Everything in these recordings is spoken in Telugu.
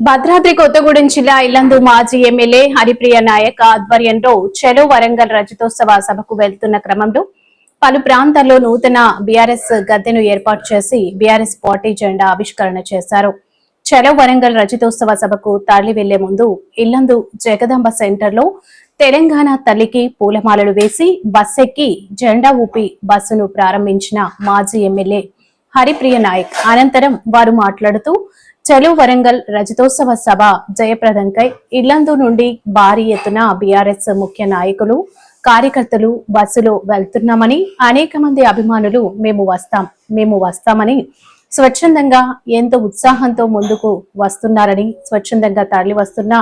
భద్రాద్రి కొత్తగూడెం జిల్లా ఇల్లందు మాజీ ఎమ్మెల్యే హరిప్రియ నాయక్ ఆధ్వర్యంలో చెలో వరంగల్ రజతోత్సవ సభకు వెళ్తున్న క్రమంలో పలు ప్రాంతాల్లో నూతన బీఆర్ఎస్ గద్దెను ఏర్పాటు చేసి బీఆర్ఎస్ పార్టీ జెండా ఆవిష్కరణ చేశారు. చెలో వరంగల్ రజతోత్సవ సభకు తరలి వెళ్ళే ముందు ఇల్లందు జగదంబ సెంటర్లో తెలంగాణ తల్లికి పూలమాలలు వేసి బస్సెక్కి జెండా ఊపి బస్సును ప్రారంభించిన మాజీ ఎమ్మెల్యే హరిప్రియ నాయక్ అనంతరం వారు మాట్లాడుతూ చలో వరంగల్ రజతోత్సవ సభ జయప్రదంకై ఇల్లందు నుండి భారీ ఎత్తున బీఆర్ఎస్ ముఖ్య నాయకులు కార్యకర్తలు బస్సులో వెళ్తున్నామని అనేక మంది అభిమానులు మేము వస్తాం మేము వస్తామని స్వచ్ఛందంగా ఎంతో ఉత్సాహంతో ముందుకు వస్తున్నారని స్వచ్ఛందంగా తరలి వస్తున్న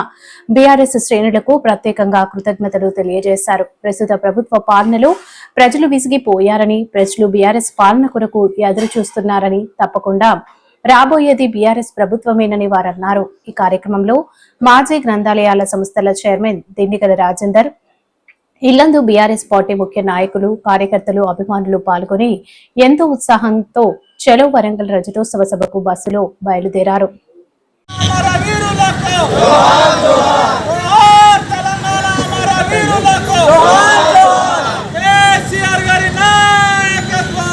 బీఆర్ఎస్ శ్రేణులకు ప్రత్యేకంగా కృతజ్ఞతలు తెలియజేశారు. ప్రస్తుత ప్రభుత్వ పాలనలో ప్రజలు విసిగిపోయారని ప్రజలు బీఆర్ఎస్ పాలన కొరకు ఎదురు చూస్తున్నారని తప్పకుండా రాబోయేది బీఆర్ఎస్ ప్రభుత్వమేనని వారన్నారు. ఈ కార్యక్రమంలో మాజీ గ్రంథాలయాల సంస్థల chairman Dindigala Rajender Yellandu BRS party ముఖ్య నాయకులు కార్యకర్తలు అభిమానులు పాల్గొని ఎంతో ఉత్సాహంతో చలో వరంగల్ రజతోత్సవ సభకు బస్సులో బయలుదేరారు. గారి నాయకత్వం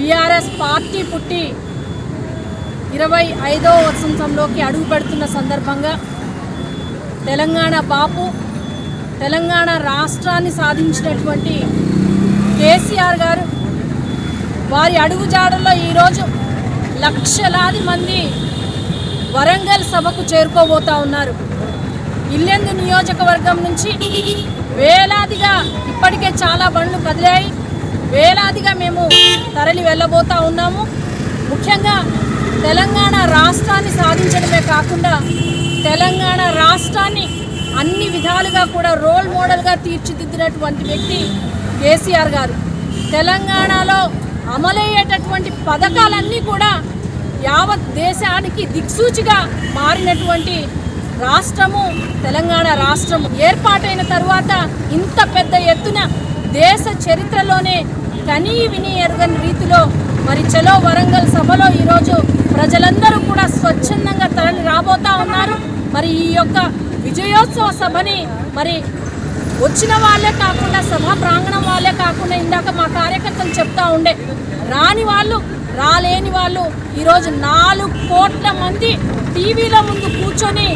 బీఆర్ఎస్ పార్టీ పుట్టి ఇరవై ఐదో వసంతంలోకి అడుగు పెడుతున్న సందర్భంగా తెలంగాణ బాపు తెలంగాణ రాష్ట్రాన్ని సాధించినటువంటి కేసీఆర్ గారు వారి అడుగుజాడల్లో ఈరోజు లక్షలాది మంది వరంగల్ సభకు చేరుకోబోతా ఉన్నారు. ఇల్లెందు నియోజకవర్గం నుంచి వేలాదిగా ఇప్పటికే చాలా బండ్లు కదిలాయి. వేలాదిగా మేము తరలి వెళ్ళబోతా ఉన్నాము. ముఖ్యంగా తెలంగాణ రాష్ట్రాన్ని సాధించడమే కాకుండా తెలంగాణ రాష్ట్రాన్ని అన్ని విధాలుగా కూడా రోల్ మోడల్గా తీర్చిదిద్దినటువంటి వ్యక్తి కేసీఆర్ గారు. తెలంగాణలో అమలయ్యేటటువంటి పథకాలన్నీ కూడా యావత్ దేశానికి దిక్సూచిగా మారినటువంటి రాష్ట్రము తెలంగాణ రాష్ట్రము. ఏర్పాటైన తర్వాత ఇంత పెద్ద ఎత్తున దేశ చరిత్రలోనే కనీ విని ఎరుగని రీతిలో మరి చలో వరంగల్ సభలో ఈరోజు ప్రజలందరూ కూడా స్వచ్ఛందంగా తరలి రాబోతా ఉన్నారు. మరి ఈ యొక్క విజయోత్సవ సభని మరి వచ్చిన వాళ్ళే కాకుండా సభా ప్రాంగణం వాళ్ళే కాకుండా ఇందాక మా కార్యకర్తలు చెప్తా ఉండే రాని వాళ్ళు రాలేని వాళ్ళు ఈరోజు నాలుగు కోట్ల మంది టీవీల ముందు కూర్చొని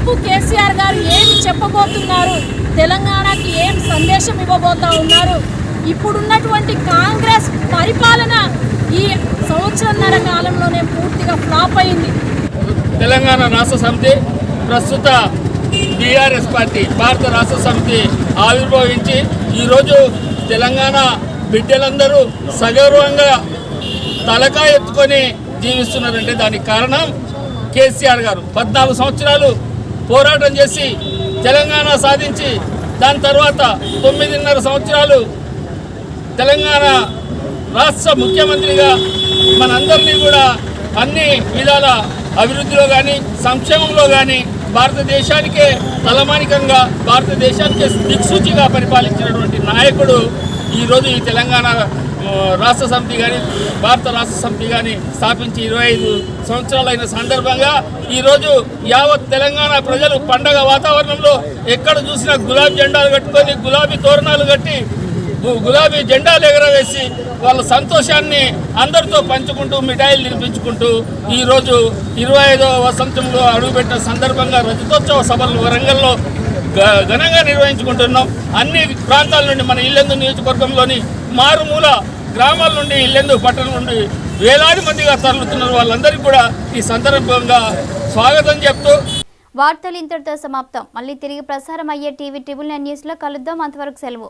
బాపు కేసీఆర్ గారు ఏమి చెప్పబోతున్నారు? తెలంగాణకి ఏం సందేశం ఇవ్వబోతా ఉన్నారు? ఇప్పుడున్నటువంటి కాంగ్రెస్ పరిపాలన ఈ సంవత్సరంన్నర కాలంలోనే పూర్తిగా ఫ్లాప్ అయింది. తెలంగాణ రాష్ట్ర సమితి ప్రస్తుత బీఆర్ఎస్ పార్టీ భారత రాష్ట్ర సమితి ఆవిర్భవించి ఈరోజు తెలంగాణ బిడ్డలందరూ సగౌరవంగా తలకా ఎత్తుకొని జీవిస్తున్నారంటే దానికి కారణం కేసీఆర్ గారు. పద్నాలుగు సంవత్సరాలు పోరాటం చేసి తెలంగాణ సాధించి దాని తర్వాత తొమ్మిదిన్నర సంవత్సరాలు తెలంగాణ రాష్ట్ర ముఖ్యమంత్రిగా మనందరినీ కూడా అన్ని విధాల అభివృద్ధిలో కానీ సంక్షేమంలో కానీ భారతదేశానికే తలమానికంగా భారతదేశానికే దిక్సూచిగా పరిపాలించినటువంటి నాయకుడు ఈరోజు ఈ తెలంగాణ రాష్ట్ర సమితి కానీ భారత రాష్ట్ర సమితి కానీ స్థాపించి ఇరవై ఐదు సంవత్సరాలైన సందర్భంగా ఈరోజు యావత్ తెలంగాణ ప్రజలు పండగ వాతావరణంలో ఎక్కడ చూసినా గులాబీ జెండాలు కట్టుకొని గులాబీ తోరణాలు కట్టి గులాబీ జెండాలు ఎగరవేసి వాళ్ళ సంతోషాన్ని అందరితో పంచుకుంటూ మిఠాయిలు తినిపించుకుంటూ ఈరోజు ఇరవై ఐదవ వసంతంలో అడుగుపెట్టిన సందర్భంగా రజతోత్సవ సభలు వరంగల్లో ఘనంగా నిర్వహించుకుంటున్నాం. అన్ని ప్రాంతాల నుండి మన ఇల్లెందు నియోజకవర్గంలోని మారుమూల గ్రామాల నుండి ఇల్లెందు పట్టణం నుండి వేలాది మందిగా తరలుతున్నారు వాళ్ళందరికీ కూడా ఈ సందర్భంగా స్వాగతం చెప్తూ వార్తలు ఇంతటితో సమాప్తం. మళ్ళీ తిరిగి ప్రసారం అయ్యే టీవీ ట్రిబుల్ నైన్ న్యూస్లో కలుద్దాం. అంతవరకు సెలవు.